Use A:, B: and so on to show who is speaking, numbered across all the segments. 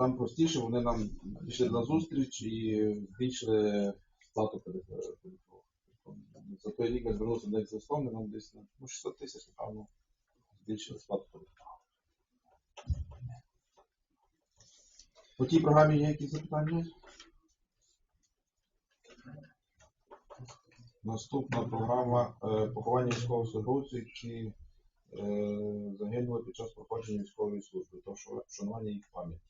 A: там простіше, вони нам пішли на зустріч і збільшили сплату ПДФО. За той рік я звернувся до них з листом, і нам десь ну, 600 тисяч, напевно, збільшили сплату ПДФО. По тій програмі є якісь запитання? Наступна програма е, поховання військовослужбовців, які е, загинули під час проходження військової служби, то що вшанування їх пам'яті.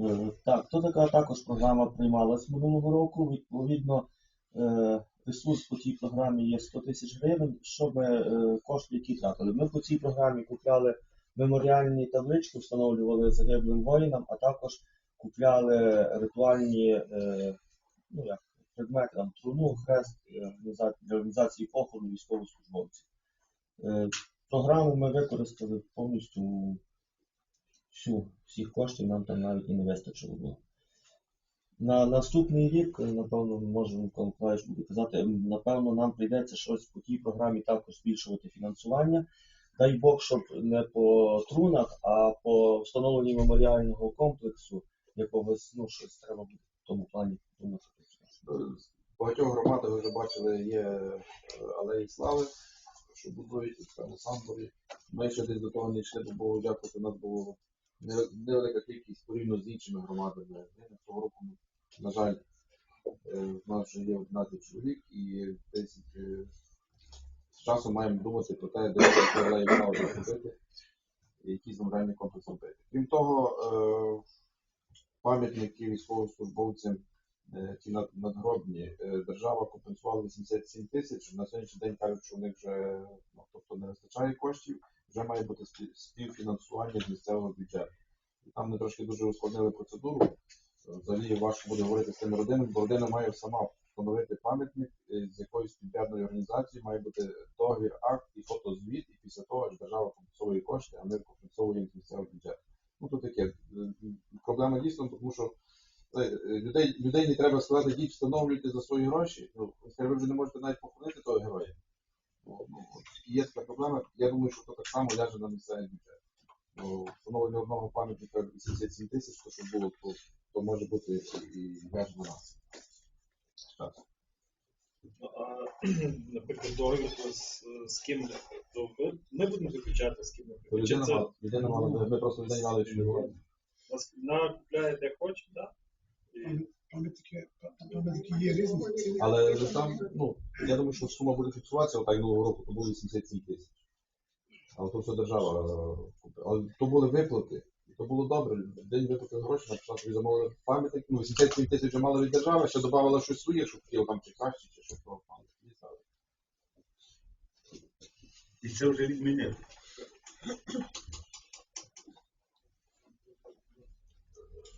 B: Е, Так, то така також програма приймалась минулого року. Відповідно, е, ресурс по цій програмі є 100 тисяч гривень, щоб е, кошти, які тратили. Ми по цій програмі купляли меморіальні таблички, встановлювали загиблим воїнам, а також купляли ритуальні ну, як, предмети, там, труну, хрест для організації похорону військовослужбовців. Програму ми використали повністю всю, всіх коштів нам там навіть і не вистачило було. На наступний рік, е, напевно, може Микола Миколаївич буде казати, напевно, нам прийдеться щось по тій програмі також збільшувати фінансування. Дай Бог, щоб не по трунах, а по встановленні меморіального комплексу якогось, ну, щось треба буде в тому плані думати.
A: Е, багатьох громадах ви вже бачили, є е, алеї слави, що будують в самборі. Ми ще десь до того не йшли, бо дякувати, у нас було невелика кількість порівняно з іншими громадами. Ми Цього року, на жаль, е, в нас вже є 11 чоловік і десь е, з часом маємо думати про те, де слави зробити, і якісь меморіальні комплекс робити. Крім того, е, пам'ятники військовослужбовцям ті надгробні, держава компенсувала 87 тисяч. На сьогоднішній день кажуть, що у них вже ну, тобто не вистачає коштів, вже має бути співфінансування з місцевого бюджету. І там ми трошки дуже ускладнили процедуру. Е, Взагалі важко буде говорити з тими родинами, бо родина має сама встановити пам'ятник е, з якоюсь підрядною організацією, має бути договір, акт і фотозвіт, і після того держава компенсує кошти, а ми компенсуємо з місцевого бюджету. Ну то таке. Е, Проблема дійсно, тому що людей, людей не треба сказати, йдіть встановлюйте за свої гроші. Ну, ви вже не можете навіть похоронити того героя. Ну, ну, є така проблема. Я думаю, що то так само ляже на місцевий бюджет. Ну, встановлення одного пам'ятника 87 тисяч, то що було, то, то може бути і ляже на нас. Так.
C: А, наприклад, договір з, з ким то ми будемо заключати, з ким ми
A: Людина
C: це
A: мала, людина мала, ми просто людей мали, що не було.
C: нас- вона купляє де хоче, так? І
D: Пам'ятники є різні.
A: Але вже там, ну, я думаю, що сума буде фіксуватися, отак нового року, то було 87 тисяч. Але то все держава е, купила. Але то були виплати. І то було добре. День виплати гроші, написав, собі замовили пам'ятник. Ну, 87 тисяч вже мали від держави, ще додавала щось своє, щоб хотіло там чи краще, чи щось того пам'ятник. І.
E: Це вже відмінив.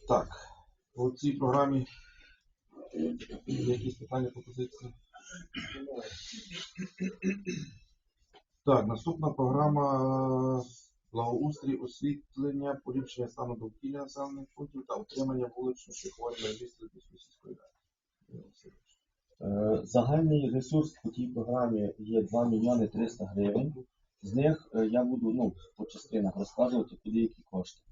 A: Так, по цій програмі якісь питання, пропозиції? Так, наступна програма е, благоустрій, освітлення, поліпшення стану довкілля населених пунктів та утримання вулично-шляхової мережі Стрільбівської сільської ради.
B: Е, Загальний ресурс по тій програмі є 2 мільйони 300 гривень. З них е, я буду ну, по частинах розказувати, куди які кошти.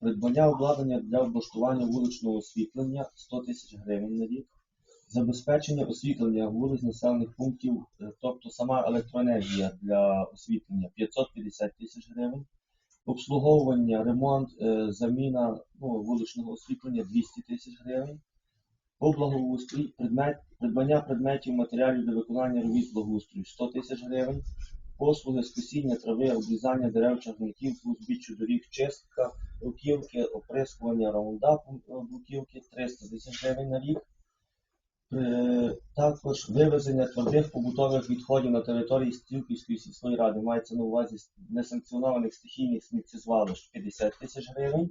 B: Придбання обладнання для облаштування вуличного освітлення 100 тисяч гривень на рік. Забезпечення освітлення вулиць населених пунктів, е, тобто сама електроенергія для освітлення 550 тисяч гривень. Обслуговування, ремонт, е, заміна ну, вуличного освітлення 200 тисяч гривень. Благоустрій, предмет, придбання предметів матеріалів для виконання робіт благоустрою 100 тисяч гривень, послуги з косіння трави, обрізання дерев, чагарників, узбіччя доріг, чистка, бруківки, оприскування раундапом е, бруківки 300 тисяч гривень на рік. Е, Також вивезення твердих побутових відходів на території Стрілківської сільської ради мається на увазі несанкціонованих стихійних сміттєзвалищ 50 тисяч гривень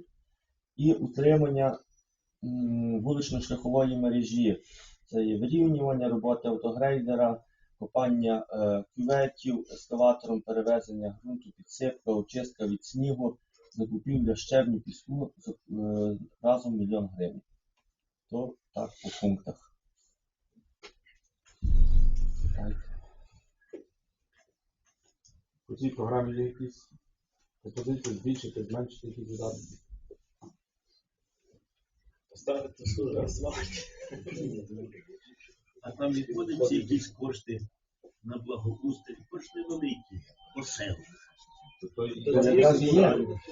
B: і утримання вулично-шляхової мережі. Це є вирівнювання роботи автогрейдера, копання е, кюветів, ескаватором перевезення ґрунту, підсипка, очистка від снігу, закупівля щебню, піску за, е, разом мільйон гривень. То так по пунктах.
A: По цій програмі є якісь пропозиції збільшити, зменшити якісь видатки.
C: Поставити суд розслабити.
E: А там відводяться якісь кошти на благоустрій, кошти великі, по селу.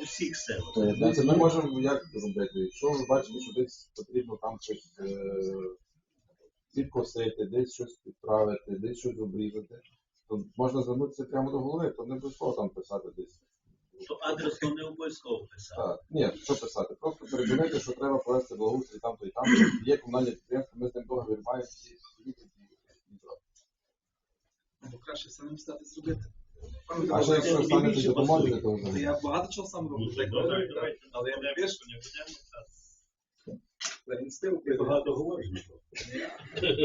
E: У всіх селах.
A: Дивіться, ми можемо як робити. Якщо ви бачите, що десь потрібно там щось е, підкосити, десь щось підправити, десь щось обрізати, то можна звернутися прямо до голови, то не обов'язково там писати десь.
E: То адресно не обов'язково писати.
A: Так, ні, що писати? Просто передивити, що треба провести благоустрій там, то і там. Є комунальне підприємство, ми з ним договір маємо і- зробимо.
F: Краще самим стати зробити.
A: А ще якщо станете допоможете, то
F: То
A: вже.
F: я багато чого сам роблю,
E: Ну,
F: говорю, так. але я не вірю, що
E: не будемо так.
F: не ініціативу
E: Ти
F: прийду.
E: багато говориш.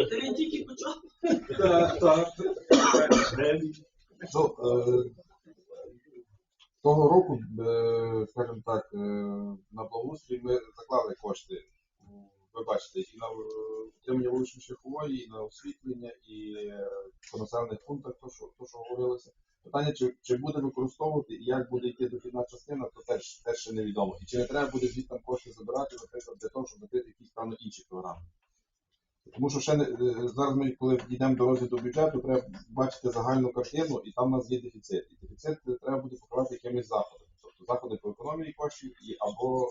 F: Та він тільки почав. Так, так.
A: Ну, е, того року, е, скажімо так, е, на благоустрій ми заклали кошти. Ви бачите, і на е, утримання вуличної шляхової, і на освітлення, і е, по населених пунктах, то що, то, що говорилося. Питання, чи, чи буде використовувати і як буде йти дохідна частина, то теж, теж ще невідомо. І чи не треба буде звідти кошти забирати, наприклад, для того, щоб закрити якісь певно інші програми. Тому що ще не е, зараз ми, коли дійдемо до розгляду бюджету, треба бачити загальну картину, і там у нас є дефіцит. І дефіцит е, треба буде покривати якимись заходами. Тобто заходи по економії коштів, і або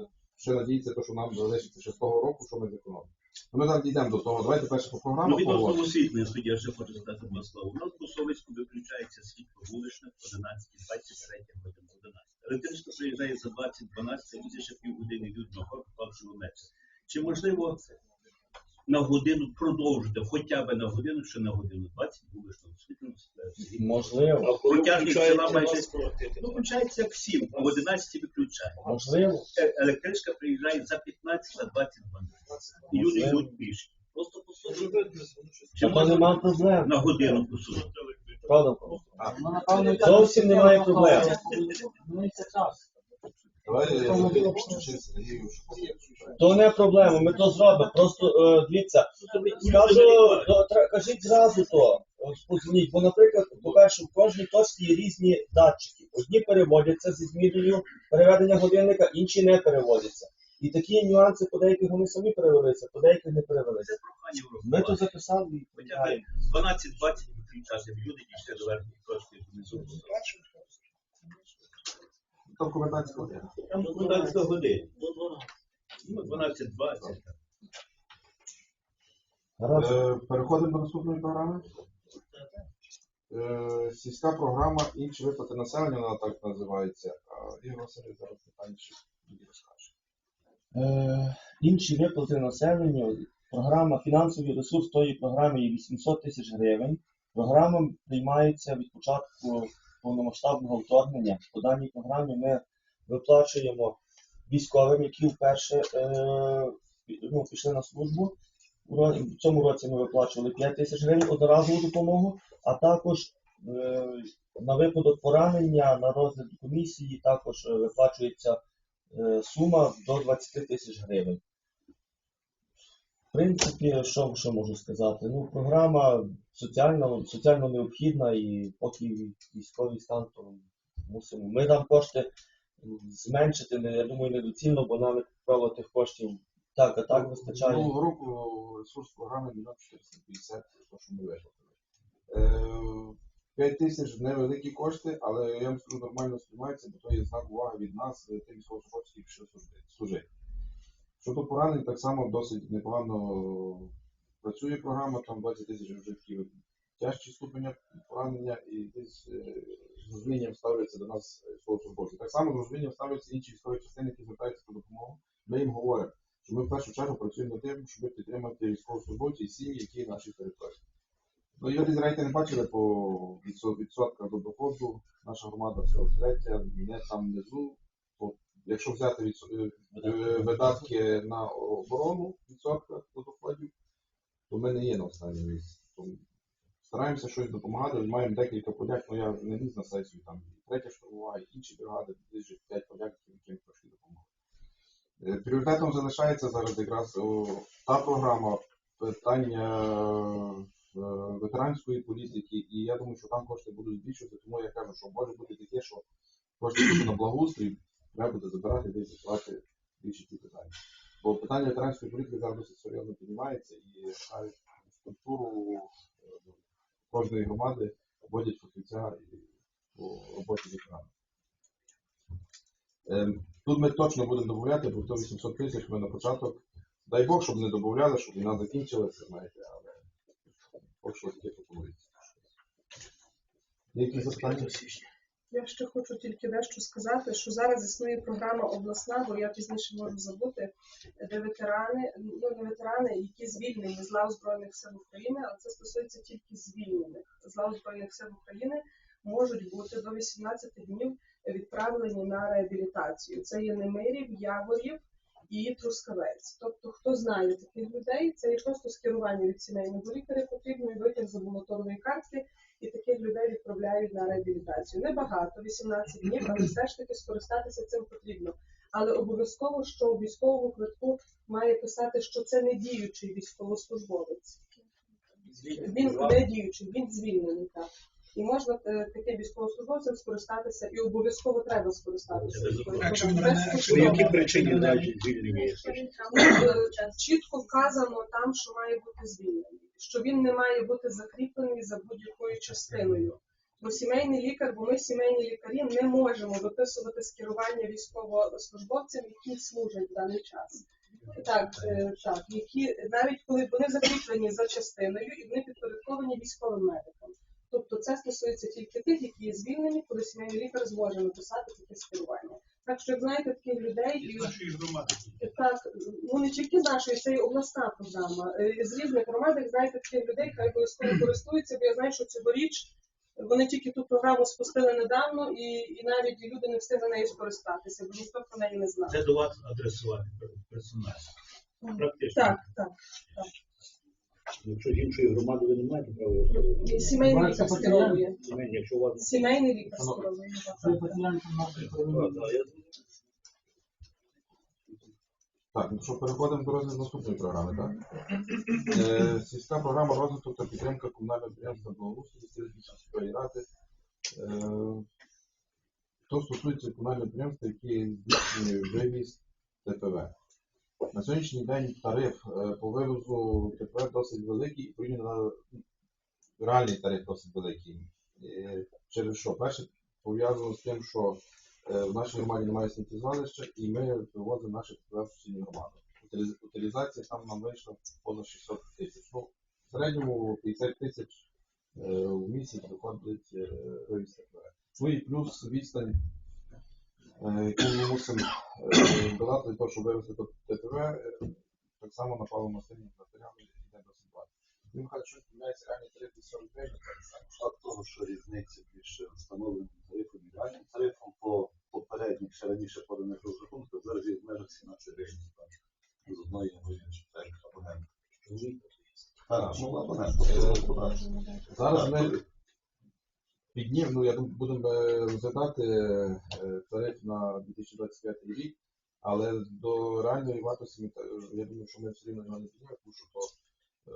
A: е, ще надіятися, то, що нам залишиться ще з того року, що ми зекономимо. Ми зараз дійдемо до того. Давайте перше по
E: Ну, відносно освітлення, судді, я ще хочу сказати два слова. У нас по Совицьку виключається світло вуличне 11, 23 годин 11. Електричка приїжджає за 20, 12, люди ще півгодини йдуть на горку, павши метр. Чи можливо на годину продовжити, хоча б на годину, ще на годину 20 вуличного освітлення?
B: Можливо,
E: Протяжність села майже ну, включається всім, а в 11 виключає.
B: можливо.
E: Е- Електричка приїжджає за 15, за 20 годин. І люди йдуть пішки. Просто по суті. Чи
B: Та то
E: можна
B: нема проблем.
E: на годину?
A: А,
G: Ну,
B: Зовсім немає проблем.
G: Зміниться час.
B: То не проблема, ми то зробимо. Просто е, дивіться, скажу, то, тре- кажіть зразу то, е, позвоніть. Бо, наприклад, по-перше, в кожній точці є різні датчики. Одні переводяться зі зміною переведення годинника, інші не переводяться. І такі нюанси по деяких вони самі перевелися, по деяких не перевелися. Ми то записали і
E: Хоча б 12-20 виключати, люди дійшли до верхньої точки внизу.
A: Там комендантська година.
E: Там 12 годин. Ну, 12-20.
A: Е, Переходимо до наступної програми. Е, Сільська програма інші виплати населення, вона так називається. А Ігор Васильович зараз питання ще мені розкаже.
B: Е, інші виплати населенню. Програма фінансовий ресурс тої програми є 800 тисяч гривень. Програма приймається від початку повномасштабного вторгнення. По даній програмі ми виплачуємо військовим, які вперше е, ну, пішли на службу. В цьому році ми виплачували 5 тисяч гривень одноразову допомогу, а також е, на випадок поранення на розгляд комісії також е, виплачується сума до 20 тисяч гривень. В принципі, що, що можу сказати? Ну, програма соціально, соціально необхідна і поки військовий стан, то мусимо. Ми там кошти зменшити, я думаю, недоцільно, бо нам, як правило, тих коштів так, а так вистачає.
A: Минулого року ресурс програми 1 450, то, що ми виплатили. 5 тисяч невеликі кошти, але я вам скажу, нормально сприймається, бо то є знак уваги від нас, е, тим військовослужбовців, служити- служити. Щодо поранень, так само досить непогано працює програма, там 20 тисяч вже такі тяжчі ступеня поранення і десь е, з розумінням ставляться до нас військовослужбовці. Так само з розумінням ставляться інші військові частини, які звертаються по допомогу. Ми їм говоримо, що ми в першу чергу працюємо над тим, щоб підтримати військовослужбовців і сім'ї, які на нашій території. Ну, ви десь рейтинг бачили по відсотках до доходу. Наша громада 43, не там внизу. То, якщо взяти відсо- е, видатки на оборону в відсотках до доходів, то ми не є на останньому місці. Стараємося щось допомагати. Маємо декілька подяк, але я не ліз на сесію, там третя штурмова, і інші бригади, ближче 5 подяк, яким трошки допомогли. Е, Пріоритетом залишається зараз якраз та програма питання е, ветеранської політики, і я думаю, що там кошти будуть збільшувати, тому я кажу, що може бути таке, що кошти які на благоустрій треба буде забирати десь відплати більше ці питання. Бо питання ветеранської політики зараз серйозно піднімається і навіть структуру е, кожної громади вводять фахівця і по роботі з ветеранами. Ем, Тут ми точно будемо додати, бо то 800 тисяч ми на початок. Дай Бог, щоб не додавали, щоб війна закінчилася, знаєте, але поки що таке пропонується. Є якісь запитання?
H: Я ще хочу тільки дещо сказати, що зараз існує програма обласна, бо я пізніше можу забути, де ветерани, ну не ветерани, які звільнені з лав Збройних сил України, але це стосується тільки звільнених з лав Збройних сил України, можуть бути до 18 днів відправлені на реабілітацію. Це є Немирів, Яворів і Трускавець. Тобто, хто знає таких людей, це є просто скерування від сімейного лікаря, потрібно і витяг з амбулаторної картки, і таких людей відправляють на реабілітацію. Небагато, 18 днів, але все ж таки скористатися цим потрібно. Але обов'язково, що у військовому квитку має писати, що це не діючий військовослужбовець. Він не діючий, він звільнений так. І можна е, таким військовослужбовцям скористатися, і обов'язково треба скористатися.
D: Якщо він
E: причині навіть звільнення?
H: Е, чітко вказано там, що має бути звільнений, що він не має бути закріплений за будь-якою частиною. Бо сімейний лікар, бо ми сімейні лікарі не можемо виписувати скерування військовослужбовцям, які служать в даний час. Так, е, так, які навіть коли вони закріплені за частиною і вони підпорядковані військовим медикам. Тобто це стосується тільки тих, які є звільнені, коли сімейний лікар зможе написати таке скерування. Так що, як знаєте, таких людей і
E: нашої громади.
H: так, ну не тільки з нашої, це і обласна програма. Е, З різних громад, як знаєте, таких людей хай обов'язково користуються, бо я знаю, що цьогоріч вони тільки ту програму спустили недавно, і, і навіть люди не встигли нею скористатися, бо ніхто про неї не знав.
E: Це до вас адресувати персонально. Практично.
H: Так, так.
E: Якщо з іншої громади ви не маєте права
H: І Сімейний лікар скеровує.
E: Якщо у вас
H: Сімейний лікар скеровує. так,
E: я
A: ну що, переходимо до розгляду наступної програми, так? Е, сільська програма розвитку та підтримка комунального підприємства благоустрою сільської ради. Е, то стосується комунального підприємства, яке здійснює вивіз ТПВ. На сьогоднішній день тариф е, по вивозу ТПВ досить великий, і порівняно реальний тариф досить великий. Через що? Перше, пов'язано з тим, що Е, В нашій громаді немає сміттєзвалища, і ми вивозимо наші сусідню громаду. Утилізація там нам вийшла понад 600 тисяч. Ну, в середньому 50 тисяч е, в місяць виходить вивіз ТПВ. Ну і плюс відстань, яку ми мусимо е, долати для того, щоб вивезти до ТПВ, е, так само на паливно-мастильні матеріали йде досить багато. Він каже, що міняється реальний тариф від 40 гривень,
I: факт того, що різниця між встановленим тарифом і реальним тарифом по попередніх ще раніше поданих розрахунках зараз є в межах 17 гривень з одної абонент абонент. Так, ну
A: Зараз ми піднім, ну я думаю, будемо е, розглядати е, тариф на 2025 рік, але до реальної вартості я думаю, що ми все рівно його не піднімемо, тому що то е,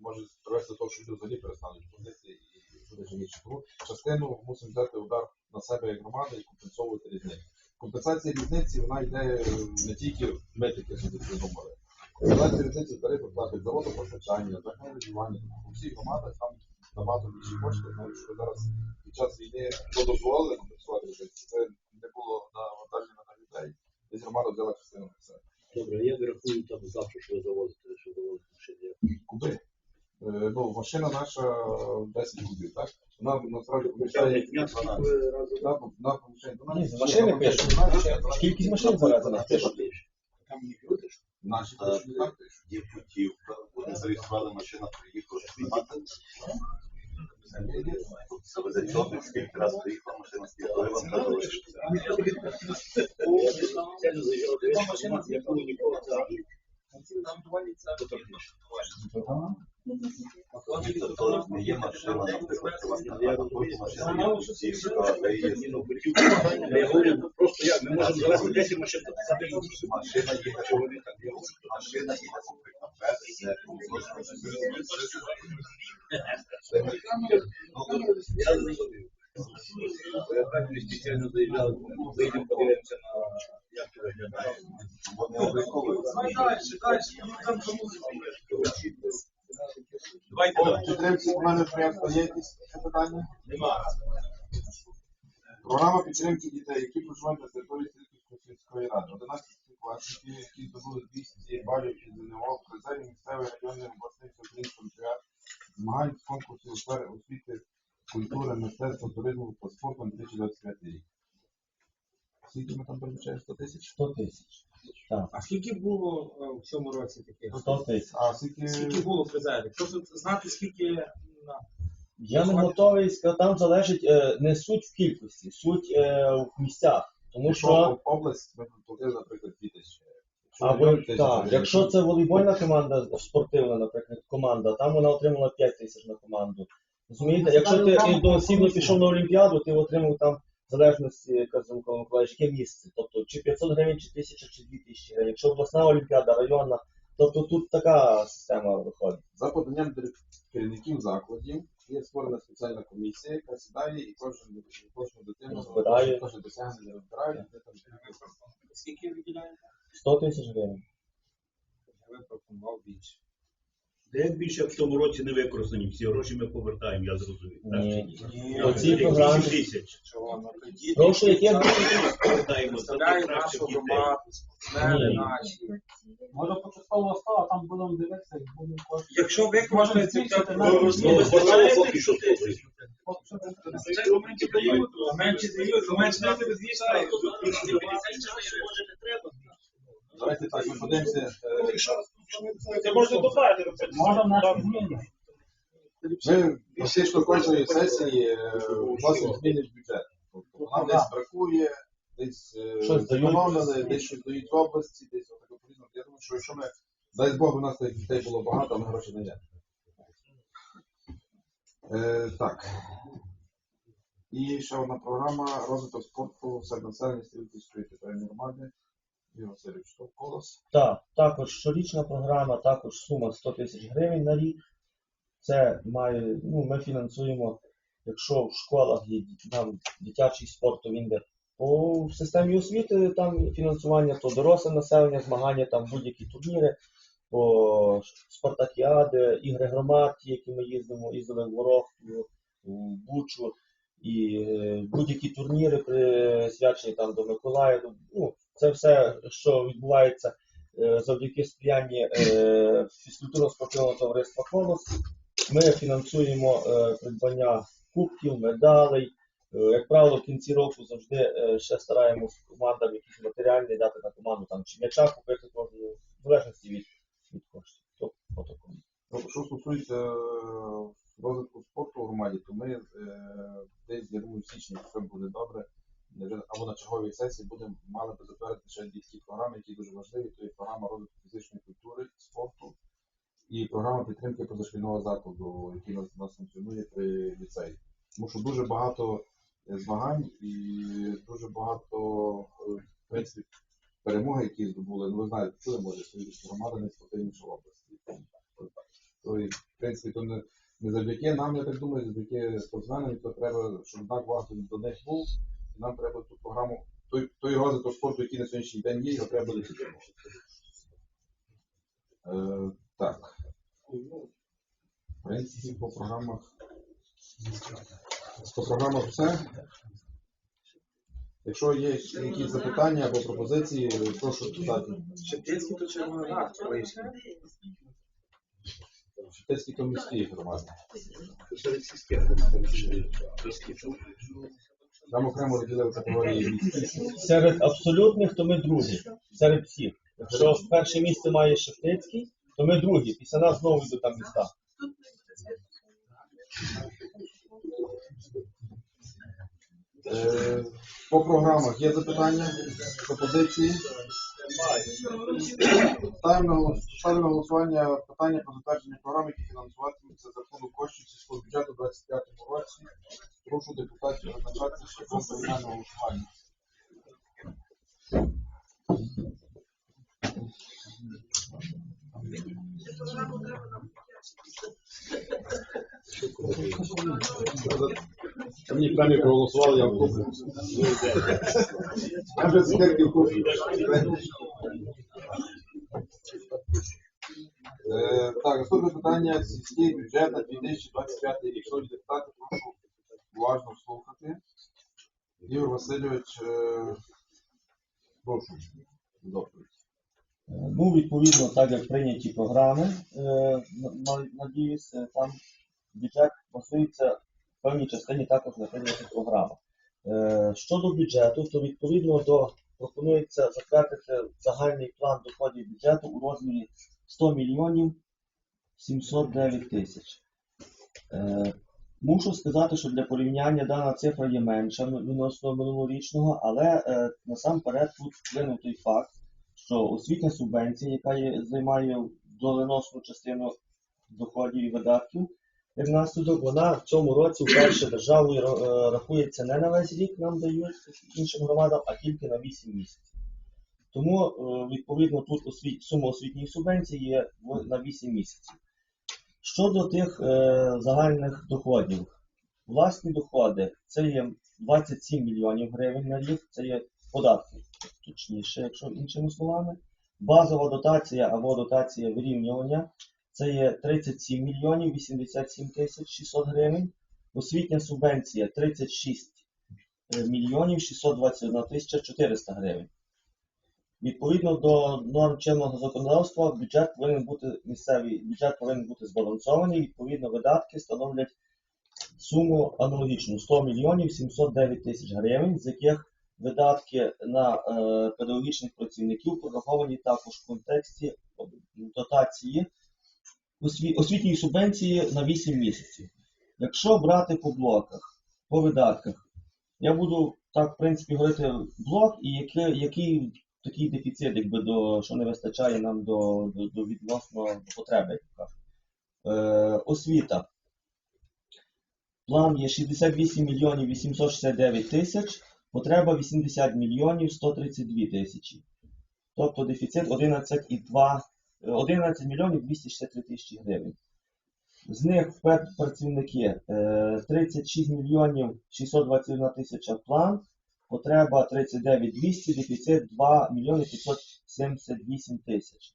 A: може привести до того, що люди взагалі перестануть платити і буде жирніше. Тому частину мусимо взяти удар на себе як громада і компенсовувати різницю. Компенсація різниці вона йде не тільки ми таке собі придумали. Компенсація різниці тарифи платить за водопостачання, за каналізування. У всіх громадах там набагато більші кошти, тому що зараз під час війни дозволили компенсувати різницю, це не було навантаження на людей. Десь громада взяла частину на себе.
E: Добре, я рахую там завтра, що ви завозите, що завозите машини.
A: Куди? Е, Ну, машина наша 10 кубів, так? Вона насправді поміщає
E: не скільки разом.
A: на, на поміщає 12.
B: Машини пишуть. Кількість машин завезена.
I: Там є люди,
A: Наші пишуть, так пишуть.
I: є путівка, вони зареєстрували машина, приїхала Завезе чорних, скільки раз приїхала машина, скільки коли вам треба лишити.
E: Я спеціально заїжджав до інформації, яку ніколи.
I: Машина, наприклад, машина є путівка, де є
E: Я говорю, просто як, ми можемо завести 10 машин, записати
I: машина є, що вони так є, машина є, наприклад, без
E: Я так спеціально заїжджав, вийдемо, подивимося на як це виглядає.
I: бо не.
F: Давай далі, далі. Ну, там тому
E: Давайте далі.
A: підтримці комунального підприємства є якісь питання?
E: Нема.
A: Програма підтримки дітей, які проживають на території Сільської сільської ради. 11 класників, які здобули 200 балів із ЗНО в призері місцевої районної обласних всеукраїнських олімпіад, змагань з конкурсів у сфері освіти, культури, мистецтва, туризму та спорту на 2025 рік. Скільки ми там передбачаємо? 100 тисяч?
B: 100 тисяч. Так,
G: А скільки було е, в цьому році таких?
B: 100 тисяч.
A: А скільки...
G: Скільки було призерів? Просто знати, скільки на
B: Я не готовий сказати, там залежить е, не суть в кількості, суть е, в місцях. Тому
A: Якщо
B: що
A: область, ми платили, наприклад, 2 тисячі.
B: Або
A: район, тисяча
B: так,
A: гривень.
B: якщо це волейбольна команда, спортивна, наприклад, команда, там вона отримала 5 тисяч на команду. Розумієте, якщо ти одноосібно пішов на Олімпіаду, ти отримав там в залежності, Микола Миколаївич, яке місце. Тобто чи 500 гривень, чи 1000, чи 2000 гривень. Якщо обласна олімпіада, районна, тобто тут така система виходить.
A: За поданням керівників закладів є створена спеціальна комісія, яка сідає і кожен кожну дитину
B: Розбирає.
A: кожне досягнення розбирають. де там
G: скільки виділяєте?
B: 100 тисяч гривень.
G: Я би пропонував більше.
E: Де як більше в тому році не використані, всі гроші ми повертаємо, я зрозумів. Так
B: Ні.
E: чи ні?
G: Ні,
B: По
E: Як
B: програмі-
E: 8 тисяч.
G: Чого? Ну, тоді
B: Прошу,
E: Повертаємо за
G: представляє
E: кращих
G: нашу
E: дітей.
G: громаду, спортсмени
B: Ні.
G: наші.
F: Може початково 100, там будемо дивитися, як будемо кошти.
G: Якщо використається
F: збільшити
G: це,
F: навіть.
G: то
E: Ну, вистачає поки що.
G: менше дають, менше дають, то менше не звісно.
A: Давайте так, ми подивимося. е,
C: Це можна додати. робити.
F: Може внести зміни.
A: Ми фактично кожної сесії е, вносимо зміни в бюджет. Тобто нам десь бракує, десь е,
B: Щось дають.
A: зекономили, десь щось дають в області, десь отаке по-різному. Я думаю, що якщо ми, дай Бог, у нас тих дітей було багато, а ми гроші не. Е, так. І ще одна програма розвиток спорту серед населення Стрілківської територіальної громади.
B: Так, також щорічна програма, також сума 100 тисяч гривень на рік. Це має, ну, ми фінансуємо, якщо в школах є там дитячий спорт, то він де по системі освіти там фінансування, то доросле населення, змагання, там будь-які турніри, по спартакіади, ігри громад, які ми їздимо, їздили в Ворохту, в Бучу, і е, будь-які турніри присвячені там до Миколая. Ну, це все, що відбувається е, завдяки сприянні е, фізкультурно-спортивного товариства «Колос». Ми фінансуємо е, придбання кубків, медалей. Як правило, в кінці року завжди ще стараємось командам якісь матеріальні дати на команду там чи м'яча купити кожну, в залежності від, від коштів. То, по такому.
A: Ну, Що стосується розвитку спорту в громаді, то ми десь, я думаю, в січні, якщо буде добре, або на черговій сесії будемо мали би затвердити ще дітські програми, які дуже важливі. То є програма розвитку фізичної культури, спорту і програма підтримки позашкільного закладу, який у нас, функціонує при ліцеї. Тому що дуже багато змагань і дуже багато е, в принципі, перемоги, які здобули. Ну, ви знаєте, чули, може, Стрілівська громада не спортивніша області. То, в принципі, то не, не завдяки нам, я так думаю, завдяки спортсменам, то треба, щоб знак варто до них був. І нам треба ту програму, той, той розвиток спорту, який на сьогоднішній день є, його треба буде підтримувати. Е, так. В принципі, по програмах. По програмах все. Якщо є якісь запитання або пропозиції, прошу додати.
G: Шептицький то червоний рад колишній.
A: Шептицький то міський громади. Там окремо розділили категорії.
B: Серед абсолютних, то ми другі. Серед всіх. Якщо перше місце має Шептицький, то ми другі. Після нас знову йдуть там міста.
A: Е, По програмах є запитання, пропозиції? Ставимо ставлю на голосування питання про затвердження програм, які фінансуватимуться за рахунок коштів сільського бюджету у 25 році. Прошу депутатів визначатися шляхом поіменного голосування. Мені самі проголосували, я вкуплю. Я вже цукерки вкуплю. Так, наступне питання сільський бюджет на 2025 рік. Шановні депутати, прошу уважно слухати. Ігор Васильович, е, прошу. доповідь.
B: Е, Ну, відповідно, так як прийняті програми, е, на- на- надіюсь, там бюджет базується в певній частині також на прийнятих програмах. Е, Щодо бюджету, то відповідно до пропонується затвердити загальний план доходів бюджету у розмірі 100 мільйонів 709 тисяч. Е, Мушу сказати, що для порівняння дана цифра є менша відносно минулорічного, але е, насамперед тут вплинув той факт, що освітня субвенція, яка є, займає доленосну частину доходів і видатків, як наслідок, вона в цьому році вперше державою е, рахується не на весь рік, нам дають іншим громадам, а тільки на 8 місяців. Тому, відповідно, тут освіт, сума освітньої субвенції є на 8 місяців. Щодо тих е, загальних доходів, власні доходи це є 27 мільйонів гривень на рік, це є податки, точніше, якщо іншими словами. Базова дотація або дотація вирівнювання це є 37 мільйонів 87 тисяч 600 гривень. Освітня субвенція 36 мільйонів 621 тисяча 400 гривень. Відповідно до норм чинного законодавства, бюджет повинен бути місцевий, бюджет повинен бути збалансований. Відповідно, видатки становлять суму аналогічну 100 мільйонів 709 тисяч гривень, з яких видатки на е, педагогічних працівників прораховані також в контексті дотації осві- освітньої субвенції на 8 місяців. Якщо брати по блоках, по видатках, я буду так, в принципі, говорити блок і який, який такий дефіцит, якби до що не вистачає нам до, до, до відносно потреби. Е, освіта. План є 68 мільйонів 869 тисяч, потреба 80 мільйонів 132 тисячі. Тобто дефіцит 11,2 е, 11 мільйонів 263 тисячі гривень. З них працівники е, 36 мільйонів 621 тисяча план, потреба 39 200, дефіцит 2 мільйони 578 тисяч.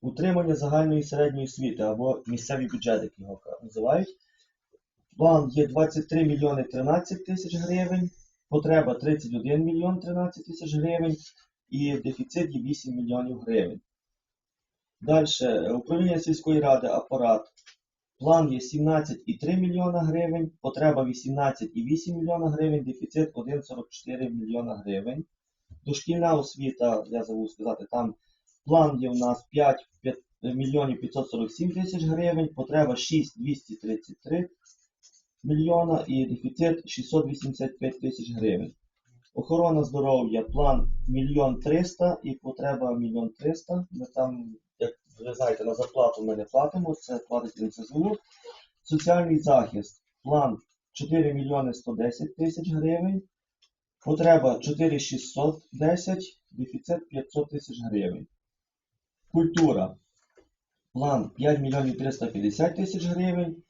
B: Утримання загальної середньої освіти або місцеві бюджети, як його називають. План є 23 мільйони 13 тисяч гривень, потреба 31 мільйон 13 тисяч гривень і дефіцит є 8 мільйонів гривень. Далі, управління сільської ради, апарат. План є 17,3 мільйона гривень, потреба 18,8 мільйона гривень, дефіцит 1,44 мільйона гривень. Дошкільна освіта, я забув сказати, там план є у нас 5, 5 мільйонів 547 тисяч гривень, потреба 6,233 мільйона і дефіцит 685 тисяч гривень. Охорона здоров'я, план мільйон 300 і потреба мільйон 300. Ми там, ви знаєте, на зарплату ми не платимо, це платить НСЗУ. Соціальний захист, план 4 мільйони 110 тисяч гривень. Потреба 4610, дефіцит 500 тисяч гривень. Культура. План 5 мільйонів 350 тисяч гривень.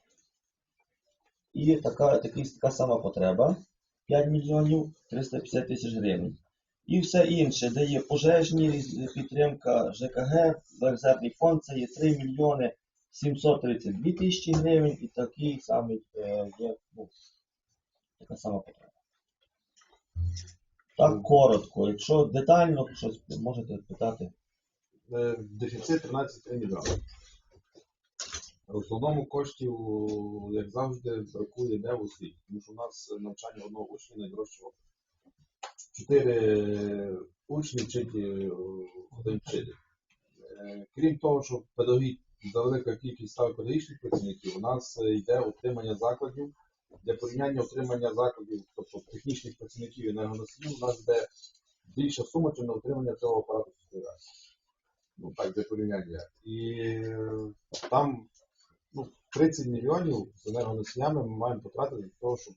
B: І така, такий, така сама потреба 5 мільйонів 350 тисяч гривень. І все інше, де є пожежні підтримка ЖКГ, резервний фонд, це є 3 мільйони 732 тисячі гривень і такий самий е, є ну, така сама потреба. Так коротко. Якщо детально щось можете питати.
A: Е, Дефіцит 13,3 мільйони. В основному коштів, як завжди, бракує де в освіті, тому що у нас навчання одного учня області. Чотири учні вчить е, один вчитель. Е, Крім того, що педагоги, за велика кількість ставить педагогічних працівників, у нас е, йде утримання закладів. Для порівняння утримання закладів, тобто технічних працівників і енергоносіїв, у нас йде більша сума, ніж на утримання цього апарату. Ну так, для порівняння. І е, там ну, 30 мільйонів з енергоносіями ми маємо потратити для того, щоб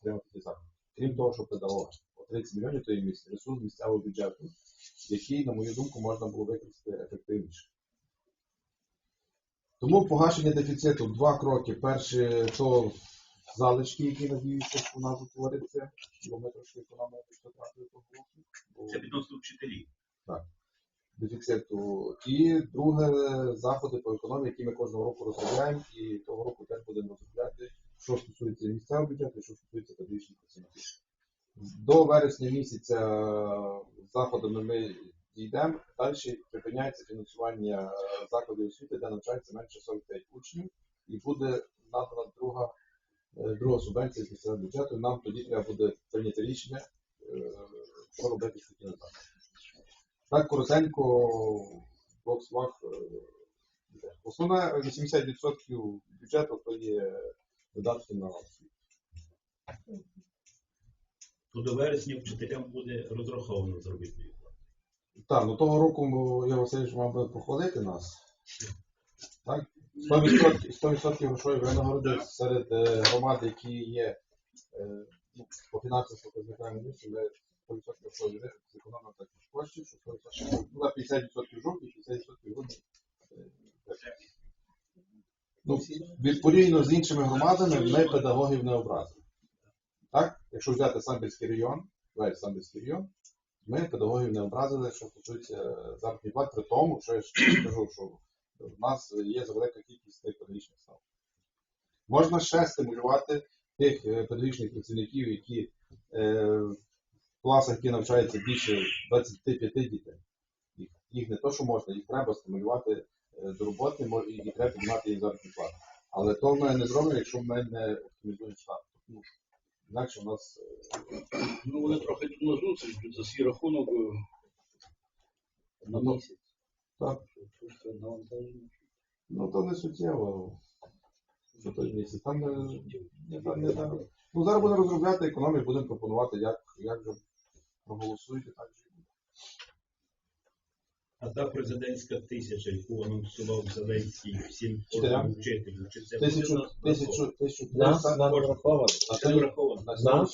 A: отримати ці заходи. Крім того, що педагоги. По 30 мільйонів то є місце, ресурс місцевого бюджету, який, на мою думку, можна було використати ефективніше. Тому погашення дефіциту два кроки. Перше, то залишки, які надіюся, що у нас утвориться, бо ми трошки економимо потратили того року. бо-
E: Це відносно вчителів.
A: дефіциту. І друге заходи по економії, які ми кожного року розробляємо, і того року теж будемо розробляти, що стосується місцевого бюджету, і що стосується педагогічних працівників. До вересня місяця заходами ми дійдемо. Далі припиняється фінансування закладів освіти, де навчається менше 45 учнів, і буде надана друга, е, друга субвенція місцевого бюджету. Нам тоді треба буде прийняти рішення, е, що робити з такими закладами. Так, коротенько, е, йде. Основне 80% бюджету то є видатки на освіту.
E: То до вересня вчителям буде розраховано заробітної плати.
A: Так, ну того року я Васильович мав би похвалити нас. Так? 100%, 100% грошової винагороди серед е, громад, які є е, ну, по фінансовим показникам місці, ми 100% грошової зекономимо також коштів, що 100%, ну, на 50% жовтні, 50% грудні. Ну, відповідно з іншими громадами ми педагогів не образили. Якщо взяти Самбірський район, весь Самбірський район, ми педагогів не образили, що стосується заробітних плат, при тому, що я ще кажу, що в нас є завелика кількість тих педагогічних став. Можна ще стимулювати тих е, педагогічних працівників, які е, в класах, які навчаються більше 25 дітей. Їх, їх не то, що можна, їх треба стимулювати е, до роботи і, треба піднімати їм заробітну плату. Але то ми не зробимо, якщо ми не оптимізуємо штат. Інакше у нас е,
F: Ну, вони трохи зустріч, за свій рахунок е, на
A: Ну,
F: місяць.
A: так.
F: Навантаження.
A: Ну, то не суттєво. Що той місяць. Там не, не, там не, там. Ну, зараз будемо розробляти економію, будемо пропонувати, як, як же проголосуєте, так же.
E: А та президентська тисяча, яку анонсував Зеленський всім
A: Вчителям?
E: вчителям, чи це
A: Тисячу,
E: буде
A: тисячу, тисячу
B: Нас нам враховано.
A: На
E: Це
A: сьогодні-
E: враховано.
A: на сьогодні-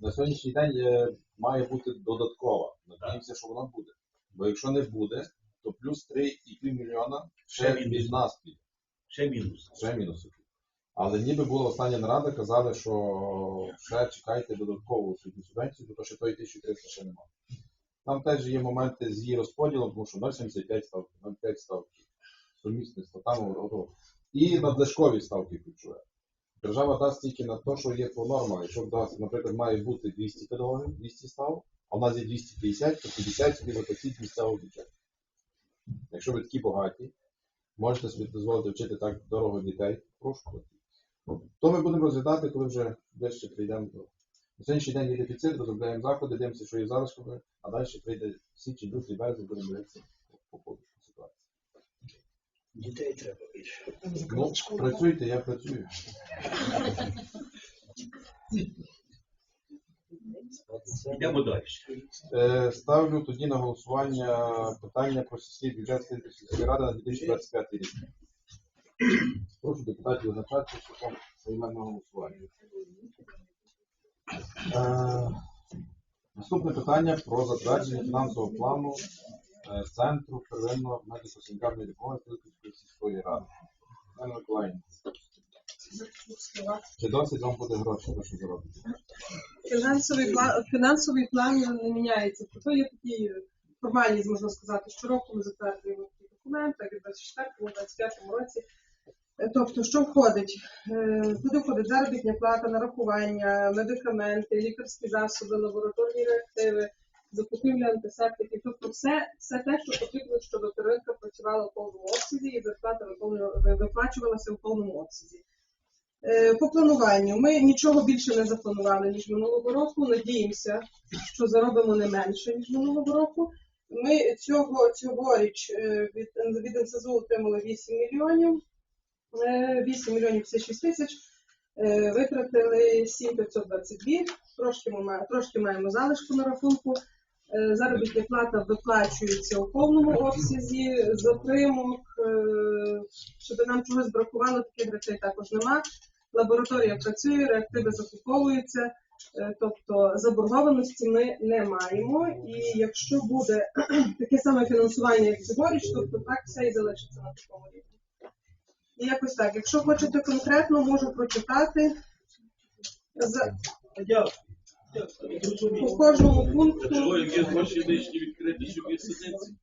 A: на сьогоднішній день е, має бути додаткова. Надіємося, що вона буде. Бо якщо не буде, то плюс 3,5 мільйона ще
E: Ще
A: від нас піде.
E: Ще мінус.
A: Ще мінуси. Але ніби була остання нарада, казали, що ще чекайте додаткову освітню субвенцію, тому що тої 1300 ще немає. Там теж є моменти з її розподілом, тому що 0,75 ставки, 0,5 ставки, сумісництво, там ото. І надлишкові ставки ключове. Держава дасть тільки на те, що є по нормах. Якщо наприклад, має бути 200 педагогів, 200 ставок, а в нас є 250, то 50 собі заплатіть місцевого бюджету. Якщо ви такі багаті, можете собі дозволити вчити так дорого дітей, прошу То ми будемо розглядати, коли вже ближче прийдемо до. На сьогоднішній день є дефіцит, розробляємо заходи, дивимося, що є залишками, а далі прийде січень, лютий, березень, будемо дивитися по ходу ситуації.
F: Дітей треба більше.
A: Ну, працюйте, я працюю.
E: Йдемо далі.
A: Е, Ставлю тоді на голосування питання про сільський бюджет сільської ради на 2025 рік. Прошу депутатів визначатися шляхом поіменного голосування. Е, Наступне питання про затвердження фінансового плану е, Центру первинної медико-санітарної допомоги Київської сільської ради. Пане Миколаївна, чи досить вам буде гроші, що заробити?
H: Фінансовий план, фінансовий план не міняється. Тобто є такі формальність, можна сказати, щороку ми затверджуємо такі документи, як і в 24-25 році. Е, Тобто, що входить? Е, Туди входить заробітня плата, нарахування, медикаменти, лікарські засоби, лабораторні реактиви, закупівля антисептиків. Тобто все, все те, що потрібно, щоб первинка працювала в повному обсязі і зарплата виплачувалася в повному обсязі. Е, По плануванню ми нічого більше не запланували, ніж минулого року. Надіємося, що заробимо не менше, ніж минулого року. Ми цього цьогоріч е, від, від НСЗУ отримали 8 мільйонів, е, 8 мільйонів 56 тисяч, е, витратили 7522, трошки, трошки маємо залишку на рахунку. Е, Заробітна плата виплачується у повному обсязі, затримок, е, щоб нам чогось бракувало, таких речей також нема. Лабораторія працює, реактиви закуповуються, тобто заборгованості ми не маємо. І якщо буде таке саме фінансування, як цьогоріч, тобто так все і залишиться на такому рівні. Якось так. Якщо хочете конкретно, можу прочитати за, по кожному пункту.
F: Чого, є гроші лишні відкриті, щоб є сидиці?